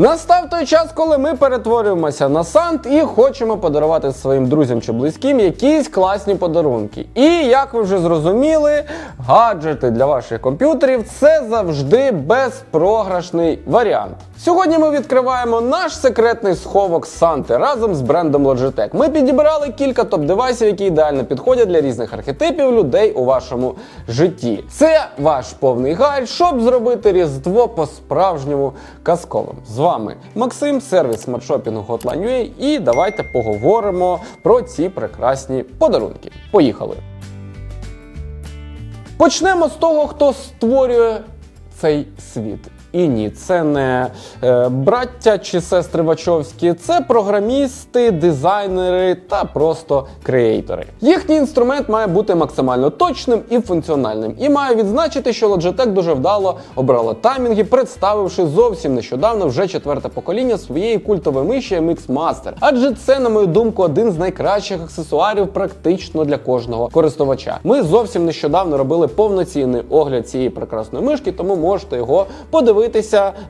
Настав той час, коли ми перетворюємося на сант і хочемо подарувати своїм друзям чи близьким якісь класні подарунки. І як ви вже зрозуміли, гаджети для ваших комп'ютерів це завжди безпрограшний варіант. Сьогодні ми відкриваємо наш секретний сховок Санти разом з брендом Logitech. Ми підібрали кілька топ-девайсів, які ідеально підходять для різних архетипів людей у вашому житті. Це ваш повний гайд, щоб зробити Різдво по-справжньому казковим. Вами Максим, сервіс смартшопінгу Hotline.ua і давайте поговоримо про ці прекрасні подарунки. Поїхали! Почнемо з того, хто створює цей світ. І ні, це не е, браття чи сестри Вачовські, це програмісти, дизайнери та просто креатори. Їхній інструмент має бути максимально точним і функціональним. І маю відзначити, що Logitech дуже вдало обрала таймінги, представивши зовсім нещодавно вже четверте покоління своєї культової миші MX Master. Адже це, на мою думку, один з найкращих аксесуарів практично для кожного користувача. Ми зовсім нещодавно робили повноцінний огляд цієї прекрасної мишки, тому можете його подивитися.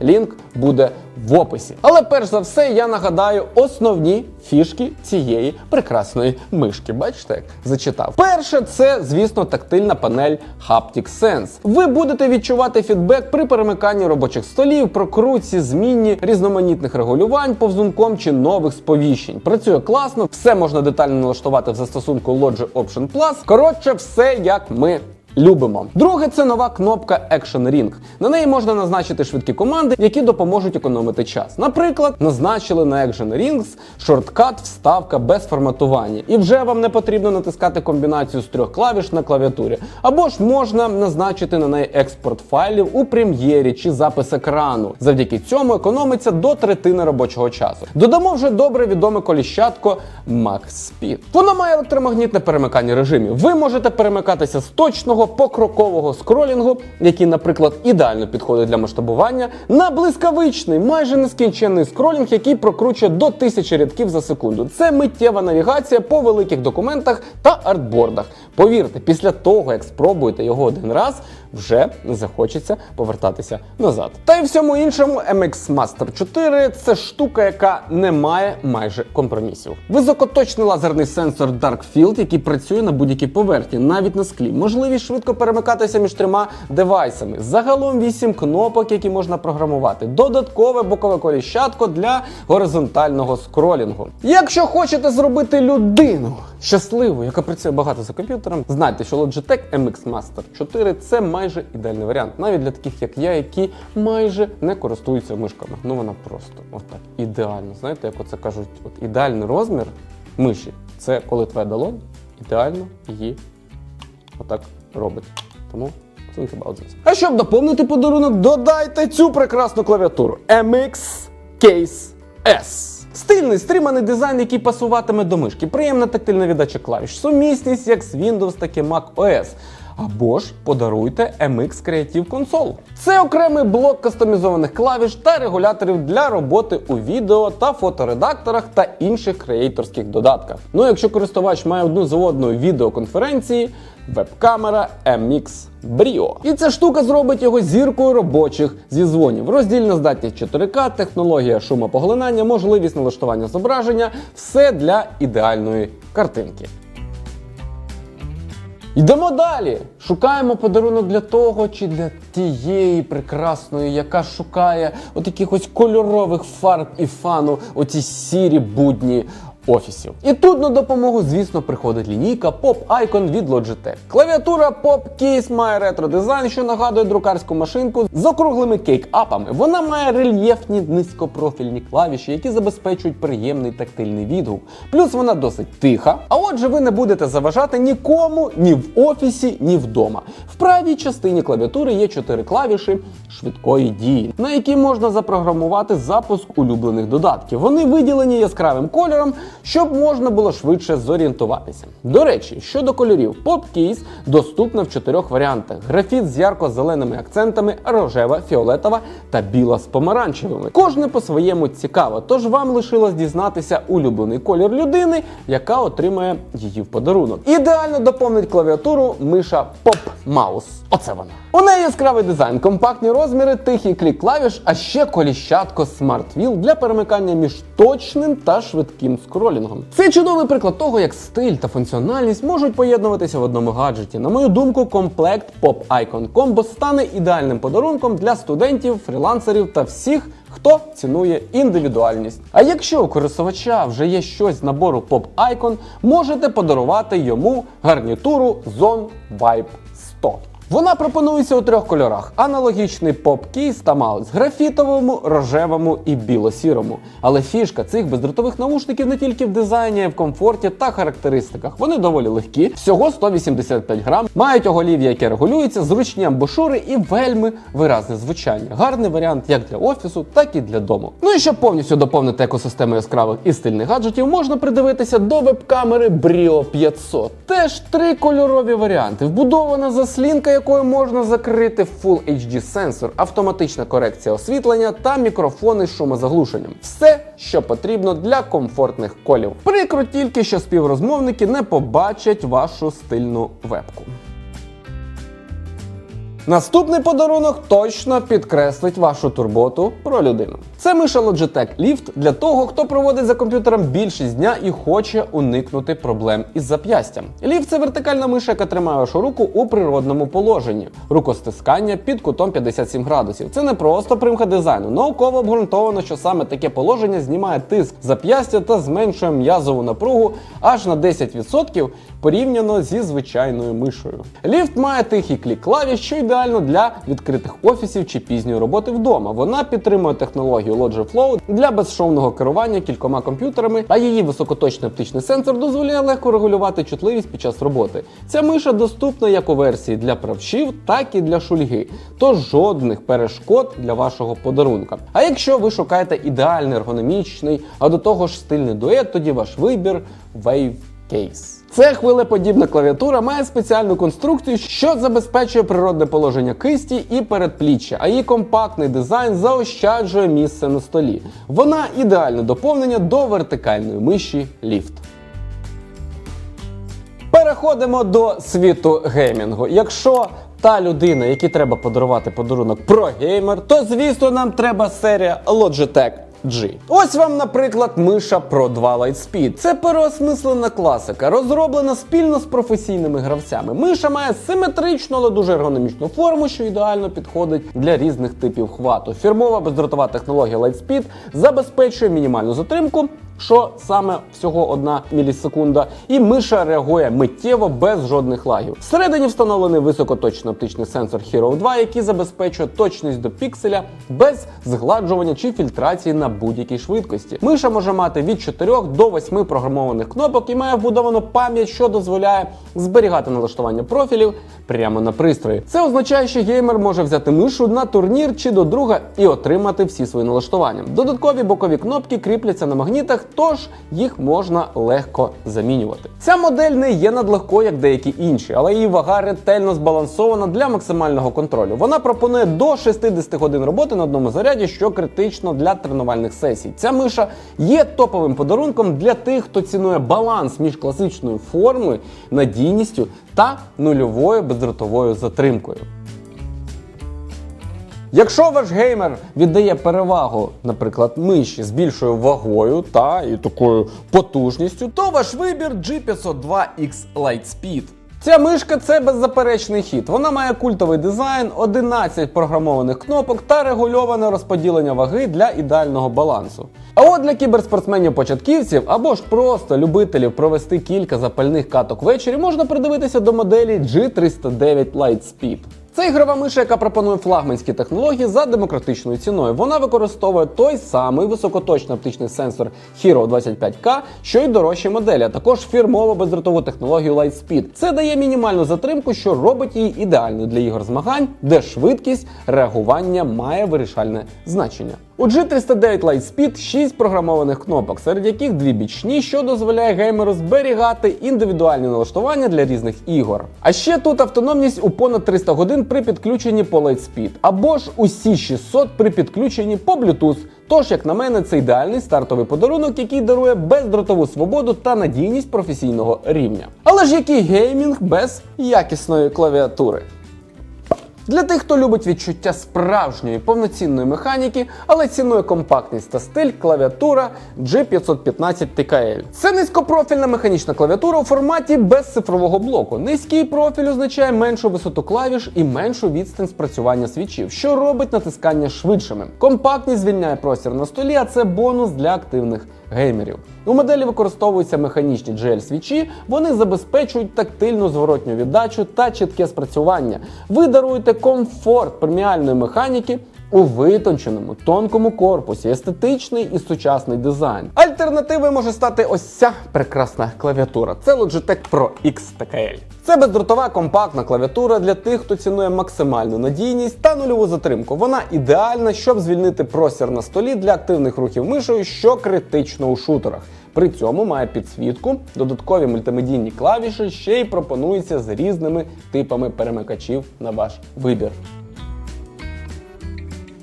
Лінк буде в описі. Але перш за все, я нагадаю основні фішки цієї прекрасної мишки. Бачите, як зачитав. Перше, це, звісно, тактильна панель Haptic Sense. Ви будете відчувати фідбек при перемиканні робочих столів, прокрутці, змінні різноманітних регулювань, повзунком чи нових сповіщень. Працює класно, все можна детально налаштувати в застосунку Logi Option Plus. Коротше, все як ми. Любимо. Друге, це нова кнопка Action Ring. На неї можна назначити швидкі команди, які допоможуть економити час. Наприклад, назначили на Action Rings шорткат вставка без форматування, і вже вам не потрібно натискати комбінацію з трьох клавіш на клавіатурі. Або ж можна назначити на неї експорт файлів у прем'єрі чи запис екрану. Завдяки цьому економиться до третини робочого часу. Додамо вже добре відоме коліщатко Max Speed. Воно має електромагнітне перемикання режимів. Ви можете перемикатися з точного покрокового скролінгу, який, наприклад, ідеально підходить для масштабування, на блискавичний, майже нескінченний скролінг, який прокручує до тисячі рядків за секунду. Це миттєва навігація по великих документах та артбордах. Повірте, після того, як спробуєте його один раз, вже не захочеться повертатися назад. Та й всьому іншому MX Master 4 це штука, яка не має майже компромісів. Високоточний лазерний сенсор Dark Field, який працює на будь-якій поверхні, навіть на склі. Можливість швидко перемикатися між трьома девайсами. Загалом 8 кнопок, які можна програмувати. Додаткове бокове коліщатко для горизонтального скролінгу. Якщо хочете зробити людину щасливою, яка працює багато за комп'ютером, знайте, що Logitech MX Master 4 це майже ідеальний варіант, навіть для таких як я, які майже не користуються мишками. Ну вона просто отак ідеально. Знаєте, як оце кажуть, от ідеальний розмір миші це коли твоя долонь ідеально її отак робить. Тому. А щоб доповнити подарунок, додайте цю прекрасну клавіатуру MX Case S. Стильний стриманий дизайн, який пасуватиме до мишки, приємна тактильна віддача клавіш, сумісність як з Windows, так і Mac OS. Або ж подаруйте MX Creative Console. Це окремий блок кастомізованих клавіш та регуляторів для роботи у відео та фоторедакторах та інших креаторських додатках. Ну, якщо користувач має одну за одною відеоконференції, веб-камера MX Brio. І ця штука зробить його зіркою робочих зізвонів. Роздільна здатність 4К, технологія шумопоглинання, можливість налаштування зображення все для ідеальної картинки. Йдемо далі. Шукаємо подарунок для того чи для тієї прекрасної, яка шукає от якихось кольорових фарб і фану, оці сірі будні офісів. І тут на допомогу, звісно, приходить лінійка Pop Icon від Logitech. Клавіатура Pop Case має ретро-дизайн, що нагадує друкарську машинку з округлими кейк-апами. Вона має рельєфні низькопрофільні клавіші, які забезпечують приємний тактильний відгук. Плюс вона досить тиха. А отже, ви не будете заважати нікому ні в офісі, ні вдома. В правій частині клавіатури є чотири клавіші швидкої дії, на які можна запрограмувати запуск улюблених додатків. Вони виділені яскравим кольором, щоб можна було швидше зорієнтуватися. До речі, щодо кольорів, Pop доступна в чотирьох варіантах: графіт з ярко-зеленими акцентами, рожева, фіолетова та біла з помаранчевими. Кожне по-своєму цікаво, тож вам лишилось дізнатися улюблений колір людини, яка отримає її в подарунок. Ідеально доповнить клавіатуру миша Pop Mouse. Оце вона. У неї яскравий дизайн, компактні розміри, тихий клік клавіш, а ще коліщатко Smart Wheel для перемикання між точним та швидким скролінгом. Це чудовий приклад того, як стиль та функціональність можуть поєднуватися в одному гаджеті. На мою думку, комплект Pop Icon Combo стане ідеальним подарунком для студентів, фрілансерів та всіх. Хто цінує індивідуальність? А якщо у користувача вже є щось з набору Pop Icon, можете подарувати йому гарнітуру Zone Vibe 100. Вона пропонується у трьох кольорах: аналогічний поп-кейс та маус графітовому, рожевому і біло-сірому. Але фішка цих бездротових наушників не тільки в дизайні, а й в комфорті та характеристиках. Вони доволі легкі, всього 185 грам, мають оголів'я, яке регулюється, зручні амбушури і вельми виразне звучання. Гарний варіант як для офісу, так і для дому. Ну і щоб повністю доповнити екосистему яскравих і стильних гаджетів, можна придивитися до веб-камери Brio 500. Теж три кольорові варіанти. Вбудована заслінка, якою можна закрити Full HD сенсор, автоматична корекція освітлення та мікрофони з шумозаглушенням. Все, що потрібно для комфортних колів. Прикро тільки, що співрозмовники не побачать вашу стильну вебку. Наступний подарунок точно підкреслить вашу турботу про людину. Це миша Logitech Lift для того, хто проводить за комп'ютером більшість дня і хоче уникнути проблем із зап'ястям. Ліфт це вертикальна миша, яка тримає вашу руку у природному положенні. Рукостискання під кутом 57 градусів. Це не просто примха дизайну. Науково обґрунтовано, що саме таке положення знімає тиск зап'ястя та зменшує м'язову напругу аж на 10% порівняно зі звичайною мишою. Ліфт має тихий клік клавіш, що ідеально для відкритих офісів чи пізньої роботи вдома. Вона підтримує технологію Logi Flow для безшовного керування кількома комп'ютерами, а її високоточний оптичний сенсор дозволяє легко регулювати чутливість під час роботи. Ця миша доступна як у версії для правшів, так і для шульги. Тож жодних перешкод для вашого подарунка. А якщо ви шукаєте ідеальний ергономічний, а до того ж стильний дует, тоді ваш вибір Wave Case. Це хвилеподібна клавіатура має спеціальну конструкцію, що забезпечує природне положення кисті і передпліччя, а її компактний дизайн заощаджує місце на столі. Вона ідеальне доповнення до вертикальної миші Lift. Переходимо до світу геймінгу. Якщо та людина, якій треба подарувати подарунок про геймер, то звісно нам треба серія Logitech G. Ось вам, наприклад, миша Pro 2 Lightspeed. Це переосмислена класика, розроблена спільно з професійними гравцями. Миша має симетричну, але дуже ергономічну форму, що ідеально підходить для різних типів хвату. Фірмова бездротова технологія Lightspeed забезпечує мінімальну затримку. Що саме всього одна мілісекунда, і миша реагує миттєво без жодних лагів. Всередині встановлений високоточний оптичний сенсор Hero 2, який забезпечує точність до пікселя без згладжування чи фільтрації на будь-якій швидкості. Миша може мати від 4 до 8 програмованих кнопок і має вбудовану пам'ять, що дозволяє зберігати налаштування профілів прямо на пристрої. Це означає, що геймер може взяти мишу на турнір чи до друга і отримати всі свої налаштування. Додаткові бокові кнопки кріпляться на магнітах, тож їх можна легко замінювати. Ця модель не є надлегкою, як деякі інші, але її вага ретельно збалансована для максимального контролю. Вона пропонує до 60 годин роботи на одному заряді, що критично для тренувальних сесій. Ця миша є топовим подарунком для тих, хто цінує баланс між класичною формою, надійністю та нульовою бездротовою затримкою. Якщо ваш геймер віддає перевагу, наприклад, миші з більшою вагою та і такою потужністю, то ваш вибір G502X Lightspeed. Ця мишка це беззаперечний хід. Вона має культовий дизайн, 11 програмованих кнопок та регульоване розподілення ваги для ідеального балансу. А от для кіберспортсменів-початківців або ж просто любителів провести кілька запальних каток ввечері можна придивитися до моделі G309 Lightspeed. Це ігрова миша, яка пропонує флагманські технології за демократичною ціною. Вона використовує той самий високоточний оптичний сенсор Hero 25K, що й дорожчі моделі, а також фірмову бездротову технологію Lightspeed. Це дає мінімальну затримку, що робить її ідеальною для ігор змагань, де швидкість реагування має вирішальне значення. У G309 Lightspeed 6 програмованих кнопок, серед яких дві бічні, що дозволяє геймеру зберігати індивідуальні налаштування для різних ігор. А ще тут автономність у понад 300 годин при підключенні по Lightspeed, або ж усі 600 при підключенні по Bluetooth. Тож, як на мене, це ідеальний стартовий подарунок, який дарує бездротову свободу та надійність професійного рівня. Але ж який геймінг без якісної клавіатури? Для тих, хто любить відчуття справжньої повноцінної механіки, але цінує компактність та стиль, клавіатура G515 TKL. Це низькопрофільна механічна клавіатура у форматі без цифрового блоку. Низький профіль означає меншу висоту клавіш і меншу відстань спрацювання свічів, що робить натискання швидшими. Компактність звільняє простір на столі, а це бонус для активних геймерів. У моделі використовуються механічні GL свічі, вони забезпечують тактильну зворотню віддачу та чітке спрацювання. Ви даруєте комфорт преміальної механіки. У витонченому тонкому корпусі, естетичний і сучасний дизайн. Альтернативою може стати ось ця прекрасна клавіатура. Це Logitech Pro X TKL. Це бездротова компактна клавіатура для тих, хто цінує максимальну надійність та нульову затримку. Вона ідеальна, щоб звільнити простір на столі для активних рухів мишею, що критично у шутерах. При цьому має підсвітку, додаткові мультимедійні клавіші ще й пропонується з різними типами перемикачів на ваш вибір.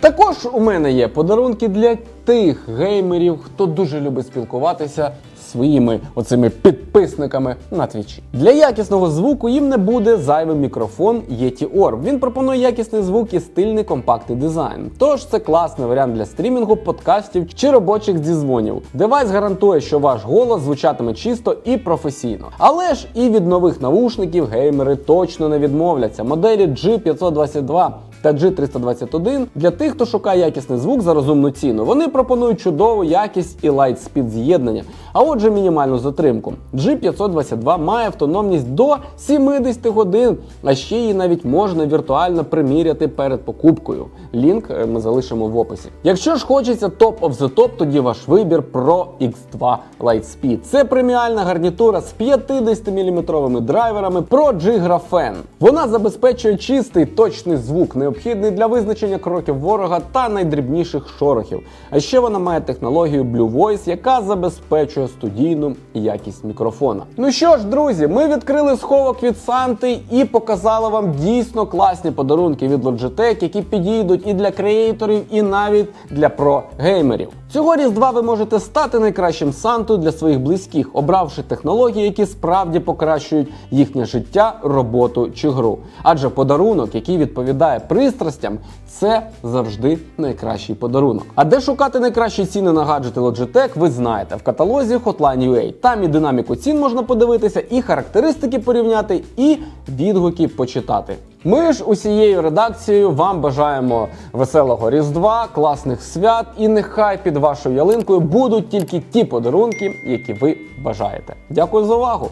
Також у мене є подарунки для тих геймерів, хто дуже любить спілкуватися зі своїми оцими підписниками на твічі. Для якісного звуку їм не буде зайвий мікрофон Yeti Orb. Він пропонує якісний звук і стильний компактний дизайн. Тож це класний варіант для стрімінгу, подкастів чи робочих зізвонів. Девайс гарантує, що ваш голос звучатиме чисто і професійно. Але ж і від нових навушників геймери точно не відмовляться. Моделі G522 та G321 для тих, хто шукає якісний звук за розумну ціну. Вони пропонують чудову якість і лайтспід з'єднання, а отже, мінімальну затримку. G522 має автономність до 70 годин, а ще її навіть можна віртуально приміряти перед покупкою. Лінк е, ми залишимо в описі. Якщо ж хочеться топ of the top, тоді ваш вибір Pro X2 Lightspeed. Це преміальна гарнітура з 50-мм драйверами Pro G Graphene. Вона забезпечує чистий точний звук, необхідний для визначення кроків ворога та найдрібніших шорохів. А ще вона має технологію Blue Voice, яка забезпечує студійну якість мікрофона. Ну що ж, друзі, ми відкрили сховок від Санти і показали вам дійсно класні подарунки від Logitech, які підійдуть і для креаторів, і навіть для про-геймерів. Цього різдва ви можете стати найкращим Сантою для своїх близьких, обравши технології, які справді покращують їхнє життя, роботу чи гру. Адже подарунок, який відповідає пристрастям, це завжди найкращий подарунок. А де шукати найкращі ціни на гаджети Logitech, ви знаєте в каталозі Hotline.ua. Там і динаміку цін можна подивитися, і характеристики порівняти, і відгуки почитати. Ми ж усією редакцією вам бажаємо веселого різдва, класних свят, і нехай під вашою ялинкою будуть тільки ті подарунки, які ви бажаєте. Дякую за увагу!